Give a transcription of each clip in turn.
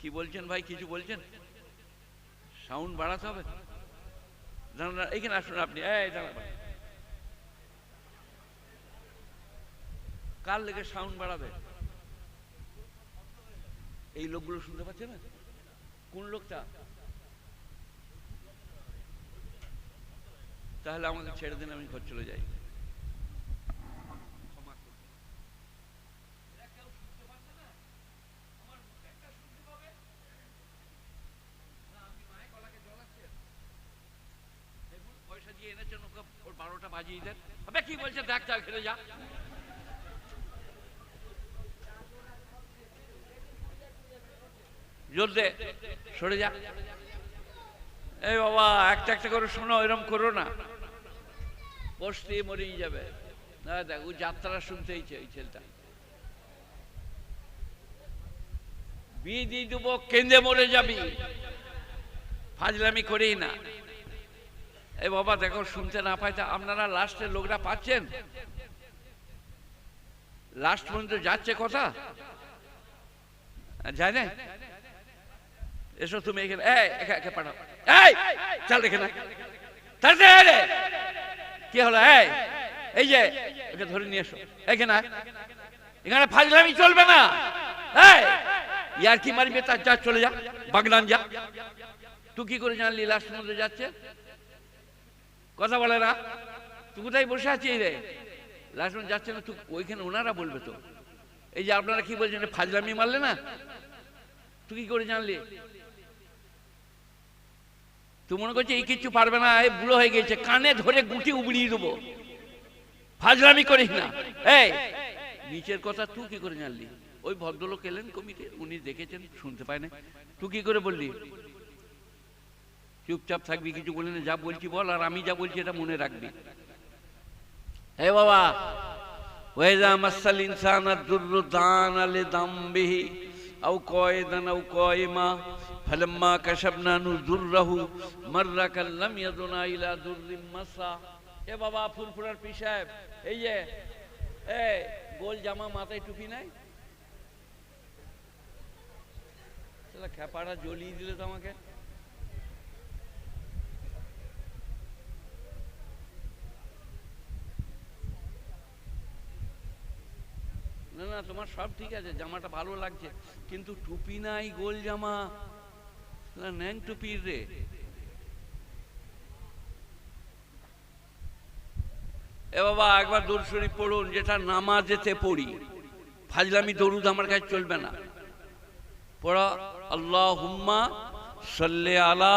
কি বলছেন ভাই, কিছু বলছেন? সাউন্ড বাড়াতে হবে? এইখানে আসুন আপনি। এই কার লেগে সাউন্ড বাড়াবে? এই লোকগুলো শুনতে পাচ্ছে না? কোন লোকটা? তাহলে আমাকে ছেড়ে দিন, আমি ঘর চলে যাই ক্ষমা করুন। এরা কেউ শুনতে পাচ্ছে না? আমার একটা শুনতে পাবে? না, আপনি মায়ের গলাকে জ্বলাচ্ছেন। দেখুন, পয়সা দিয়ে এনেছেন ওকে ওর দেন। আবে, কি বলছে? দেখ যা খেলে যা। জোর দে, সরে যা। এই বাবা, একটা একটা করে শোনো, এরম করো না। বসতে মরেই যাবে। না, দেখ, ও যাত্রা শুনতেই এই ছেলেটা। বিয়ে দিয়ে দেবো কেঁদে মরে যাবি। ফাজলামি করেই না। এই বাবা, দেখো, শুনতে না পাই তা আপনারা লাস্টের লোকরা পাচ্ছেন? লাস্ট পর্যন্ত যাচ্ছে কথা? যায় না এসো তুমি এখানে। পাঠাও। এই, চল এখানে। কি হলো? এই এই যে একে ধরে নিয়ে এসো। এখানে এখানে ফাজলামি চলবে না। এই, ইয়ার কি মারবে তার যা চলে যা বাগনান যা। তুই কি করে জানলি লাস্ট মধ্যে যাচ্ছে? কথা বলে না। তুই কোথায় বসে আছিস রে? লাস্ট যাচ্ছে না, তুই ওইখানে ওনারা বলবে তো। এই যে আপনারা কি বলছেন ফাজলামি মারলে না? তুই কি করে জানলি? তুই মনে করছিস এই কিছু পারবে না, এই বুড়ো হয়ে গেছে, কানে ধরে গুটি উবড়িয়ে দেবো। ফাজলামি করিস না। এই, নিচের কথা তুই কি করে জানলি? ওই ভদ্রলোক এলেন কমিটি উনি দেখেছেন, শুনতে পায় না তুই কি করে বললি? চুপচাপ থাকবি কিছু বলি না যা বলছি বল আর আমি যা বলছি এটা মনে রাখবি। হে বাবা! ওয়েজা মাসাল ইনসান দান আলে দাম্বিহি আউ কয়দান আউ কয়মা ফলম্মা কাশাবনা নু দুর্রাহু মাররা কাল্লাম ইয়াদুনা ইলা দুররিম মাসা। হে বাবা ফুলফুরার পি সাহেব এই যে এ গোল জামা মাথায় টুপি নাই? খেপাটা জ্বলিয়ে দিলে তোমাকে না, তোমার সব ঠিক আছে, জামাটা ভালো লাগছে। কিন্তু টুপি নাই, গোল জামা। ন্যাং টুপির রে। এ বাবা, একবার দরুদ শরীফ পড়ুন, যেটা নামাজেতে পড়ি। ফাজলামি, দরুদ আমার কাছে চলবে না। পড়া আল্লাহ হুম্মা সাল্লে আলা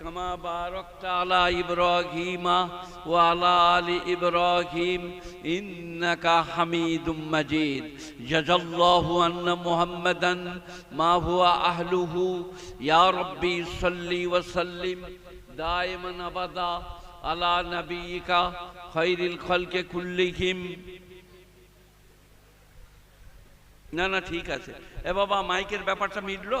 كما باركت على إبراهيم وعلى آل إبراهيم إنك حميد مجيد جزا الله أن محمدا ما هو أهله يا ربي صل وسلم دائما أبدا على نبيك خير الخلق كلهم না না ঠিক আছে এ বাবা মাইকের ব্যাপারটা মিটলো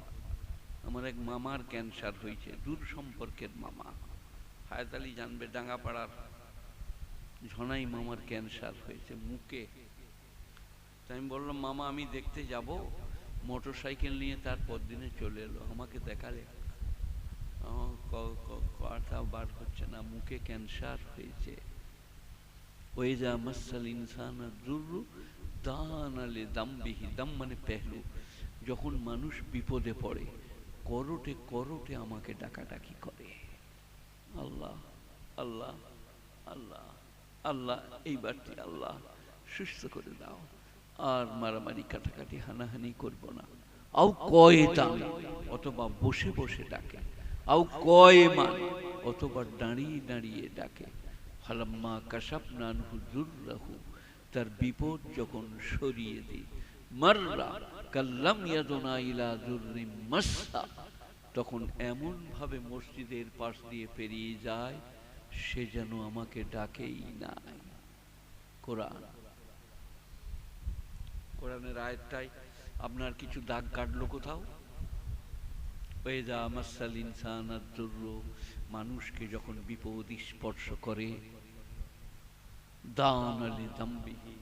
আমার এক মামার ক্যান্সার হয়েছে, দূর সম্পর্কের মামা। হায়াত আলী জানবে, ডাঙ্গাপাড়ার ঝনাই মামার ক্যান্সার হয়েছে মুখে। তাই আমি বললাম, মামা, আমি দেখতে যাব। মোটর সাইকেল নিয়ে তার দিনে চলে এলো, আমাকে দেখালে। কথা বার হচ্ছে না, মুখে ক্যান্সার হয়েছে। ওই যা মাসাল ইনসান দুর্রু দান আলে দাম্বিহি দাম মানে পেহলু। যখন মানুষ বিপদে পড়ে করোটে করোটে আমাকে ডাকাডাকি করে। আল্লাহ আল্লাহ আল্লাহ আল্লাহ এইবারটি আল্লাহ সুস্থ করে দাও। আর মারামারি কাটাকাটি হানাহানি করব না। আও কয়ে দাম অথবা বসে বসে ডাকে। আও কয়ে মান, অথবা দাঁড়িয়ে দাঁড়িয়ে ডাকে। ফালাম্মা কাশাপ নানহু রাহু তার বিপদ যখন সরিয়ে দিই। মাররা তখন এমন ভাবে মসজিদের পাশ দিয়ে পেরিয়ে যায়, সে যেন আমাকে ডাকেই নাই। কোরআন। কোরআনের আয়াতটাই, আপনার কিছু দাগ কাটলো কোথাও? মানুষকে যখন বিপদ স্পর্শ করে, দান আলি দাম্বিহি,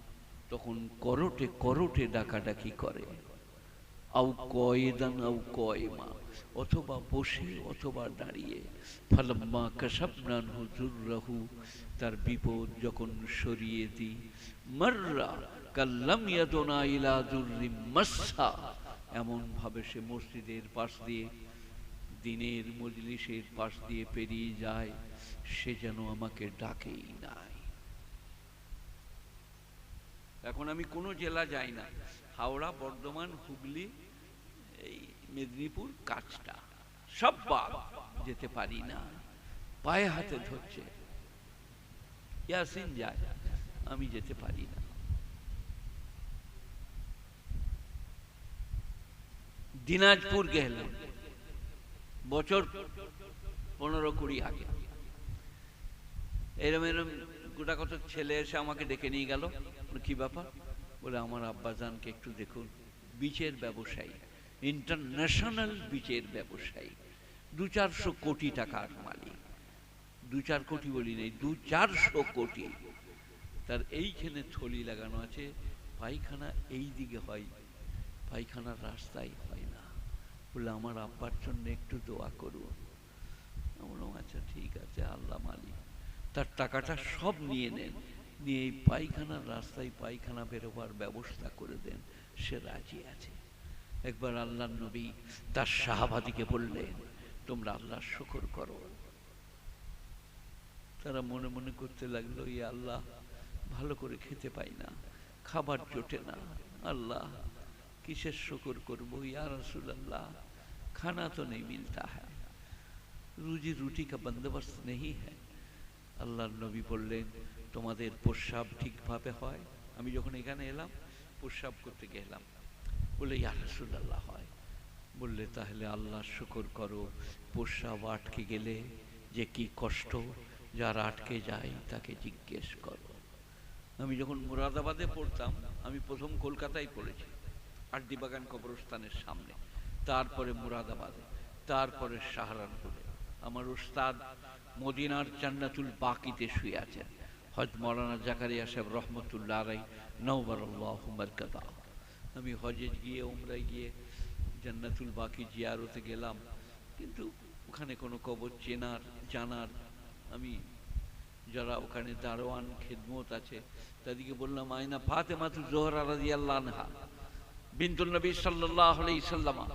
তখন করটে করটে ডাকাডাকি করে। আউ কয়েদান আউ অথবা বসে অথবা দাঁড়িয়ে। ফালাম্মা কাসাবনান হুজুর রাহু তার বিপদ যখন সরিয়ে দিই। মাররা কাল্লাম ইয়াদনা ইলা দুর্রিম মাসা এমন ভাবে সে মসজিদের পাশ দিয়ে, দিনের মজলিসের পাশ দিয়ে পেরিয়ে যায়। সে যেন আমাকে ডাকেই নাই এখন আমি কোনো জেলা যাই না। হাওড়া, বর্ধমান, হুগলি, এই মেদিনীপুর, কাজটা। সব বাদ। যেতে পারি না। পায়ে হাতে ধরছে। ইয়াসিন যায়। আমি যেতে পারি না। দিনাজপুর গেলাম বছর পনেরো কুড়ি আগে। এরম এরম গোটা কত ছেলে এসে আমাকে ডেকে নিয়ে গেল। কি ব্যাপার? বলে, আমার আব্বাজানকে একটু দেখুন। বিচের ব্যবসায়ী ইন্টারন্যাশনাল বিচের ব্যবসায়ী। দু চারশো কোটি টাকার মালিক। দু চার কোটি বলি নেই দু চারশো কোটি। তার এইখানে থলি লাগানো আছে। পায়খানা এই দিকে হয়, পায়খানার রাস্তায় হয় না। বলে, আমার আব্বার জন্য একটু দোয়া করুন। আচ্ছা ঠিক আছে, আল্লাহ মালিক। তার টাকাটা সব নিয়ে নেন। নিয়ে এই পায়খানার রাস্তায় পায়খানা বেরোবার ব্যবস্থা করে দেন। সে রাজি আছে। একবার আল্লাহ নবী তার সাহাবাদিকে বললেন, তোমরা আল্লাহ শুকর করো। তারা মনে মনে করতে লাগল ইয়ে আল্লাহ, ভালো করে খেতে পাই না, খাবার জোটে না। আল্লাহ, কিসের শুকর করব? ইয়া রসুল আল্লাহ খানা তো নেই মিলতা হ্যাঁ রুজি রুটি কা বন্দোবস্ত নেই হ্যাঁ আল্লাহর নবী বললেন, তোমাদের প্রস্রাব ঠিকভাবে হয়? আমি যখন এখানে এলাম, প্রস্রাব করতে গেলাম। বলে, ইয়া রাসূলুল্লাহ হয়। বললে, তাহলে আল্লাহ শুকর করো, প্রস্রাব আটকে গেলে যে কি কষ্ট, যার আটকে যায় তাকে জিজ্ঞেস করো। আমি যখন মুরাদাবাদে পড়তাম, আমি প্রথম কলকাতায় পড়েছি আড্ডিবাগান কবরস্থানের সামনে, তারপরে মুরাদাবাদে, তারপরে সাহারানপুরে আমার উস্তাদ মদিনার জান্নাতুল বাকিতে শুয়ে আছেন। হজ মৌলানা জাকারিয়া সাহেব রহমতুল্লাহ আলাই নৌবার মারকাদা আমি হজে গিয়ে, উমরায় গিয়ে জান্নাতুল বাকি জিয়ারতে গেলাম, কিন্তু ওখানে কোনো কবর চেনার, জানার, আমি যারা ওখানে দারোয়ান, খেদমত আছে, তাদেরকে বললাম, আয়না ফাতে মাতু জোহরা রাজি আল্লাহ আনহা, বিনতুল নবী সাল্লাহ আলাইহি সাল্লামা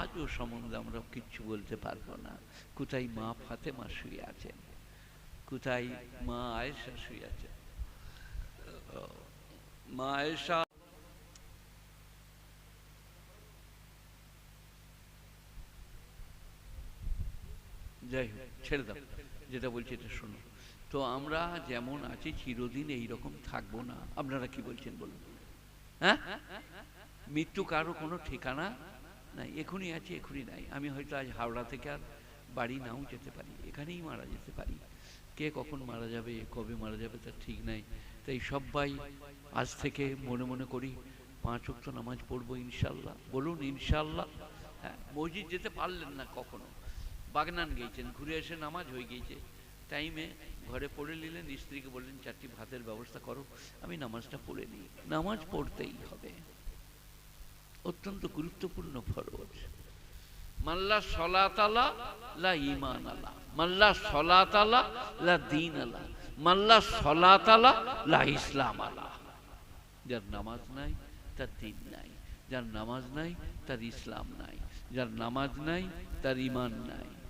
আজও সম্বন্ধে আমরা কিচ্ছু বলতে পারব না। কোথায় মা শুয়ে আছেন? কোথায় মা আয়েশা শুয়ে আছেন? মা যাই হোক, ছেড়ে দাও। যেটা বলছি এটা শোনো। তো আমরা যেমন আছি, চিরদিন এই রকম থাকব না। আপনারা কি বলছেন বলুন? হ্যাঁ? মৃত্যু কারও কোনো ঠিকানা নাই। এখনই আছে, এখনই নাই। আমি হয়তো আজ হাওড়া থেকে আর বাড়ি নাও যেতে পারি। এখানেই মারা যেতে পারি। কে কখন মারা যাবে, কবে মারা যাবে তার ঠিক নাই। তাই সবাই আজ থেকে মনে মনে করি, পাঁচ ওয়াক্ত নামাজ পড়ব ইনশাল্লাহ। বলুন ইনশাল্লাহ। হ্যাঁ মসজিদ যেতে পারলেন না কখনো। বাগনান গিয়েছেন ঘুরে এসে নামাজ হয়ে গিয়েছে টাইমে ঘরে পড়ে নিলেন স্ত্রীকে বললেন, চারটি ভাতের ব্যবস্থা করো, আমি নামাজটা পড়ে নিই। নামাজ পড়তেই হবে। অত্যন্ত গুরুত্বপূর্ণ ফরজ। মাল্লা সলাত আলা লা ইমান আলা মাল্লা সলাত আলা লা দিন আলা মাল্লা সলাত আলা লা ইসলাম আলা যার নামাজ নাই, তার দিন নাই। যার নামাজ নাই, তার ইসলাম নাই। যার নামাজ নাই, তার ইমান নাই।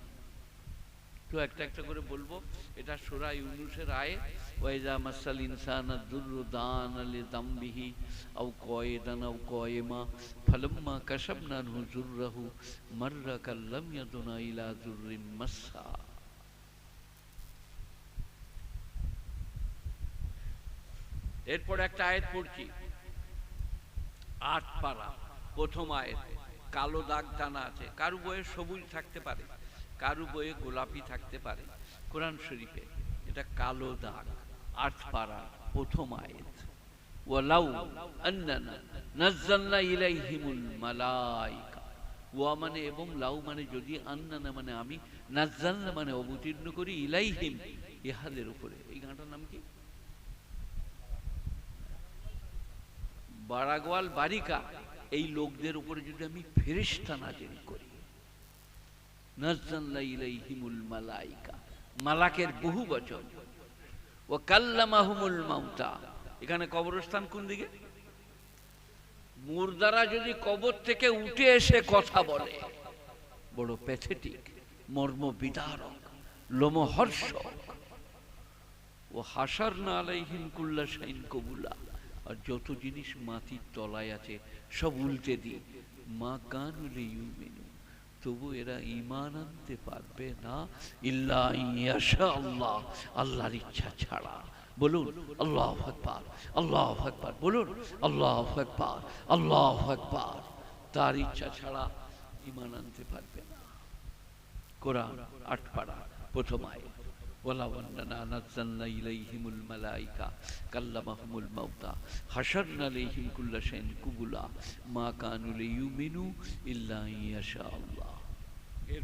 তো একটা একটা করে বলব। এটা সুরা ইউনুসের আয়ে ওয়াইজা মাসাল ইনসান দুরু দান আলি দামবিহি, আও কয়েদান আও কয়েমা, ফালাম্মা কাশাবনা নহু জুররাহু, মাররা কাল্লাম ইয়াদুনা ইলা জুররিম মাসসা। এরপর একটা আয়াত পড়ছি। আট পারা প্রথম আয়াত। কালো দাগ টানা আছে। কারও বইয়ে সবুজ থাকতে পারে। কারু বইয়ে গোলাপি থাকতে পারে, কোরআন শরীফে এটা কালো দাগ আট পারা প্রথম আয়াত। ওয়ালাউ আন্নানা নাজ্জালনা ইলাইহিমুল মালাইকা। ওয়া মানে এবং লাউ মানে যদি আন্নানা মানে আমি, নাজ্জালনা মানে অবতীর্ণ করি ইলাইহিম ইহাদের উপরে। এই গানটার নাম কি? বারাগওয়াল বারিকা। এই লোকদের উপরে যদি আমি ফেরিস্তা নাজিল করি। মালাকের বহু বচন। ও কাল্লামাহুমুল মাউতা। এখানে কবরস্থান কোন দিকে? মুর্দারা যদি কবর থেকে উঠে এসে কথা বলে, বড় প্যাথেটিক মর্ম বিদারক লোমহর্ষক। ও হাসার না আলাইহিম কুল্লা শাইন কবুলা। আর যত জিনিস মাটির তলায় আছে, সব উল্টে দিই। মা কান উলে ইউমেনু তবু এরা ইমান আনতে পারবে না। ইল্লা ইয়াশা আল্লাহ। আল্লাহর ইচ্ছা ছাড়া। বলুন, আল্লাহ আকবার আল্লাহ আকবার, বলুন, আল্লাহ আকবার আল্লাহ আকবার। তার ইচ্ছা ছাড়া ইমান আনতে পারবে না। কোরআন আটপাড়া, প্রথম আয় ولو أننا نزلنا إليهم الملائكة كلمهم الموتى حشرنا عليهم كل شيء قبلا ما كانوا ليؤمنوا إلا أن يشاء الله.